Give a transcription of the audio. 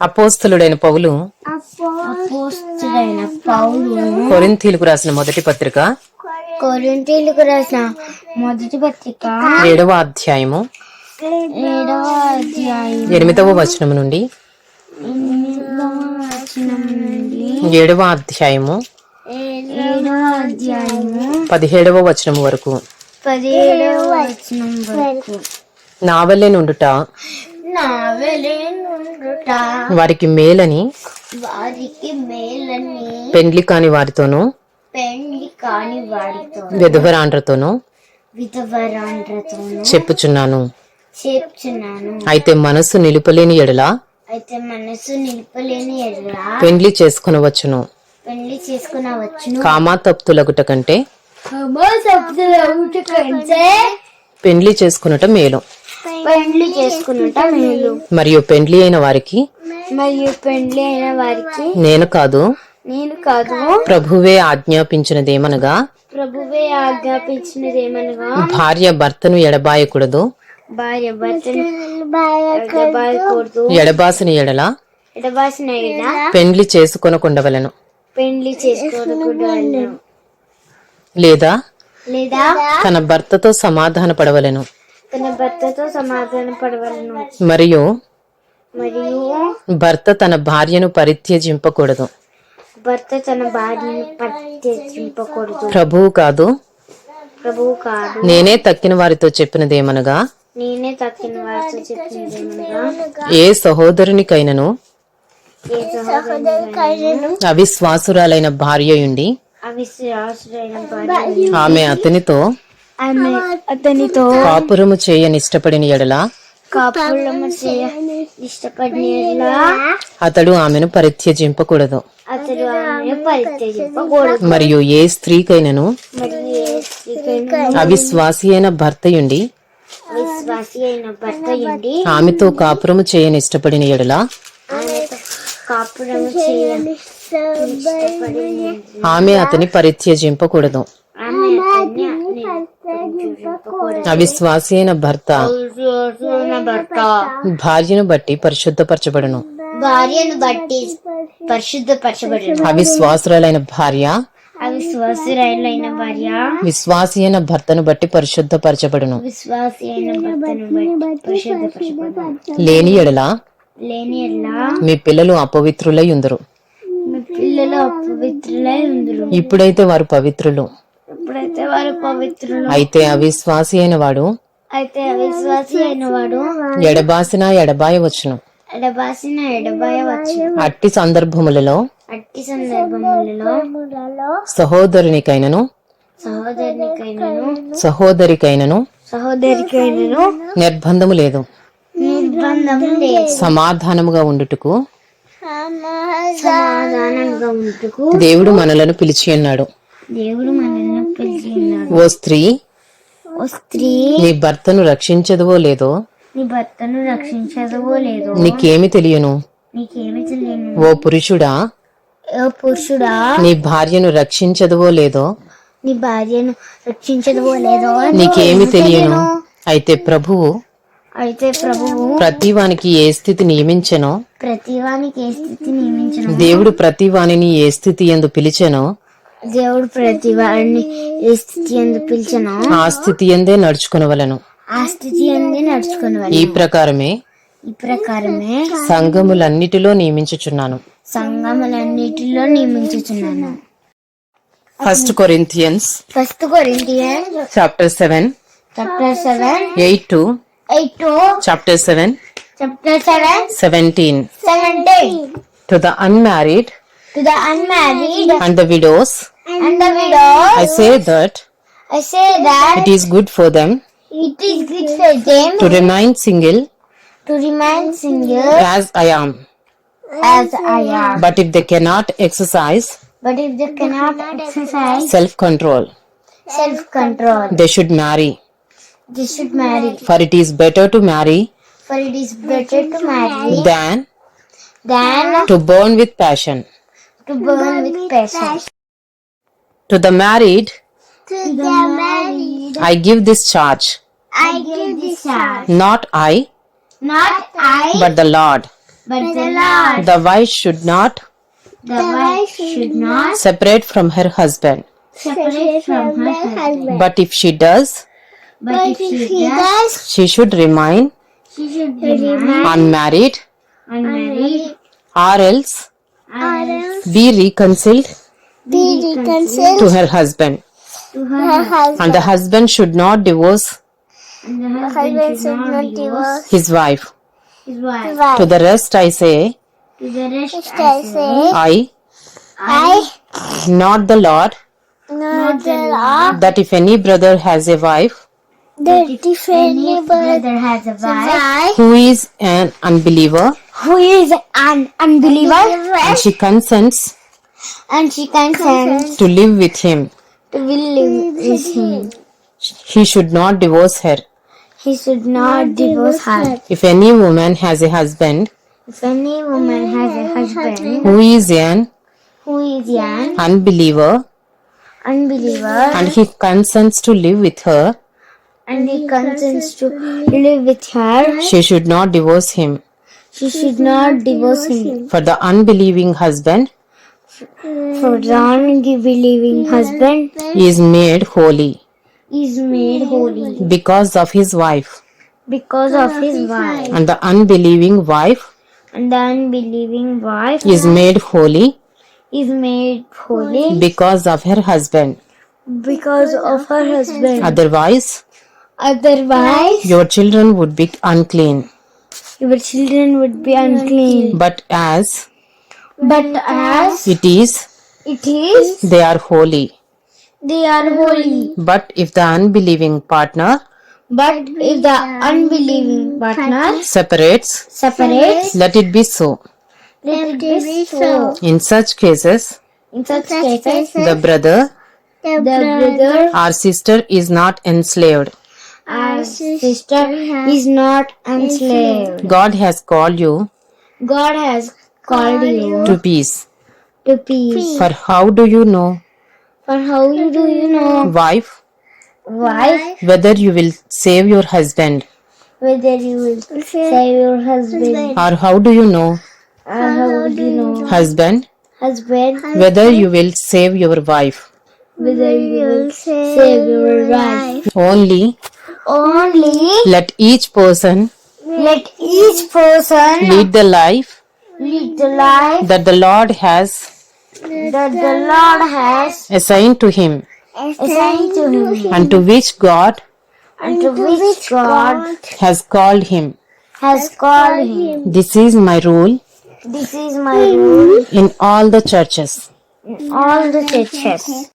అపోస్తులుడైన పౌలు కొరింథీలకు రాసిన మొదటి పత్రిక కొరింథీలకు రాసిన మొదటి పత్రిక ఏడవ అధ్యాయము ఎనిమిదవ వచనం నుండి ఏడవ అధ్యాయము పదిహేడవ వచనం వరకు నా వల్లే నుండుట వారికి మేలని వారికి మేలని. పెండ్లి కాని వారితోనూ పెండ్లి కాని వాడితో విధవరాండ్రతోనూ విధవరాండ్రతోను చెప్పుచున్నాను. చెప్తున్నాను అయితే మనస్సు నిలుపలేని ఎడల అయితే మనసు నిలుపలేని ఎడల పెండ్లి చేసుకునవచ్చును. పెళ్ళి చేసుకునవచ్చును. కామాతప్తులగుట కంటే కంటే పెండ్లి చేసుకునుట మేలు. పెండ్లి చేసుకున్నట మేలు. మరియు పెండ్లి అయిన వారికి మరియు పెండ్లి అయిన వారికి నేను కాదు. నేను కాదు. ప్రభువే ఆజ్ఞాపించినదేమనగా ప్రభువే ఆజ్ఞాపించినది ఏమనగా భార్య భర్తను ఎడబాయకూడదు. భార్య భర్తను ఎడబాయకూడదు. ఎడబాసిన ఎడల ఎడబాసిన ఎడ పెండ్లి చేసుకొనకుండవలెను. పెండ్లి చేసుకోకూడదు లేదా లేదా తన భర్తతో సమాధాన పడవలెను తన భర్తతో సమాధాన పడవలను. మరియు మరియు భర్త తన భార్యను పరిత్యజింపకూడదు. భర్త తన భార్యను పట్టింపకూడదు ప్రభువు కాదు. ప్రభువు కాదు. నేనే తక్కిన వారితో చెప్పినదేమనగా? నేనే తక్కిన వారితో ఏ సహోదరునికైనను? ఏ సహోదరునికైనను? అవిశ్వాసురాలైన భార్య ఆమె అతనితో ఆమె అతనితో కాపురము చేయనిష్టపడిన ఎడల? కాపురము చేయ ఇష్టపడిన అతడు ఆమెను పరిత్యజింపకూడదు. అతడు ఆమెను పరిత్యజింపకూడదు. మరియు ఏ స్త్రీకైనను మరియు ఏ స్త్రీకైనా అవిశ్వాసి అయిన భర్తయుండి? ఆమెతో కాపురము ఎడల? చేయని ఇష్టపడిన ఆమె అతని పరిత్యజింపకూడదు ఆమె అతన్ని నిర్జింపకూడదు అవిశ్వాసి అయిన భర్త. భార్యను బట్టి పరిశుద్ధపరచబడును. భార్యను బట్టి పరిశుద్ధపరచబడిన. అవిశ్వాసురాలైన భార్య. అవిశ్వాసురైన భార్య. విశ్వాసి అయిన భర్తను బట్టి పరిశుద్ధపరచబడును. విశ్వాసి అయిన భర్తను బట్టి పరిశుద్ధపరచబడిన. లేని ఎడల లేని మీ పిల్లలు అపవిత్రులై ఉందరు. మీ పిల్లలు అపవిత్రులై ఉందరు. ఇప్పుడైతే వారు పవిత్రులు. ఎప్పుడైతే వారు పవిత్రులు అయితే అవిశ్వాసి అయిన వాడు అయితే అవిశ్వాసి అయిన వాడు ఎడబాసిన ఎడబాయవచ్చును ఎడబాసిన ఎడబాయ వచ్చు అట్టి సందర్భములలో అట్టి సందర్భములలో సహోదరునికైనను సహోదరునికైనను సహోదరికైనను సహోదరికైనను నిర్బంధము లేదు. నిర్బంధం లేదు. సమాధానముగా ఉండుటకు దేవుడు మనలను పిలిచి ఉన్నాడు దేవుడు మనల్ని ఓ స్త్రీ ఓ స్త్రీ నీ భర్తను రక్షించదువో లేదో? నీ భర్తను రక్షించదువో లేదో? నీకేమి తెలియను? నీకేమి తెలియను? ఓ పురుషుడా ఓ పురుషుడా నీ భార్యను రక్షించదువో లేదో? నీ భార్యను రక్షించదువో లేదో నీకేమి తెలియను? అయితే ప్రభువు అయితే ప్రభువు ప్రతివానికి ఏ స్థితి నియమించెనో? ప్రతివానికి ఏ స్థితి నియమించను? దేవుడు ప్రతివానిని ఏ స్థితి ఎందు పిలిచెనో? దేవుడు ప్రతి వారిని ఏ స్థితి ఎందు పిలిచను. ఆ స్థితి ఎందే నడుచుకునవలను. ఆ స్థితి ఎందు నడుచుకుని ఈ ప్రకారమే ఈ ప్రకారమే సంఘములన్నిటిలో నియమించుచున్నాను. సంఘములన్నిటిలో నియమించుచున్నాను. First Corinthians first Corinthian chapter seven chapter seven eight two eight two chapter seven chapter seven seventeen seventeen to the unmarried to the unmarried and the widows and the widows. I say that I say that it is good for them it is good for them to remain single to remain single as I am. as I am. But if they cannot exercise But if they cannot exercise self control, self control, they should marry. they should marry. For it is better to marry For it is better to marry than than to burn with passion. to burn with passion. To the married, to the married, I give this charge. I give this charge. Not I, not I, but the Lord. But the Lord. The wife should not, the wife should not separate from her husband. Separate from her husband. But if she does, but if she does, she should remain, she should remain unmarried, unmarried, or else, or else be reconciled be reconciled to her husband. to her husband. And the husband should not divorce And husband should not divorce his wife. his wife. To the rest I say, To the rest I say, I, I, not the Lord, not the law, that if any brother has a wife that if any brother has a wife who is an unbeliever who is an unbeliever and she consents and she consents to live with him, to live with him, he should not divorce her. he should not divorce her. If any woman has a husband If any woman has a husband who is an who is an unbeliever unbeliever and he consents to live with her, and he consents to live with her, she should not divorce him. she should not divorce him. For the unbelieving husband For the unbelieving husband is made holy is made holy because of his wife, because of his wife, and the unbelieving wife and the unbelieving wife is made holy is made holy because of her husband. because of her husband. Otherwise, Otherwise, your children would be unclean. your children would be unclean. But as But as it is, it is, they are holy. they are holy. But if the unbelieving partner But if the unbelieving partner separates, separates, let it be so. let it be so. In such cases, In such cases, the brother the brother or sister is not enslaved. our sister is not enslaved. God has called you God has called you to peace. to peace. For how do you know, For how do you know wife, wife whether you will save your husband? whether you will save your husband Or how do you know, or how do you know husband, husband whether you will save your wife? whether you will save your wife? Only Only let each person let each person lead the life lead the life that the Lord has that the Lord has assigned to him assigned to him and to which God and to which God has called him. has called him. This is my rule This is my rule in all the churches. in all the churches.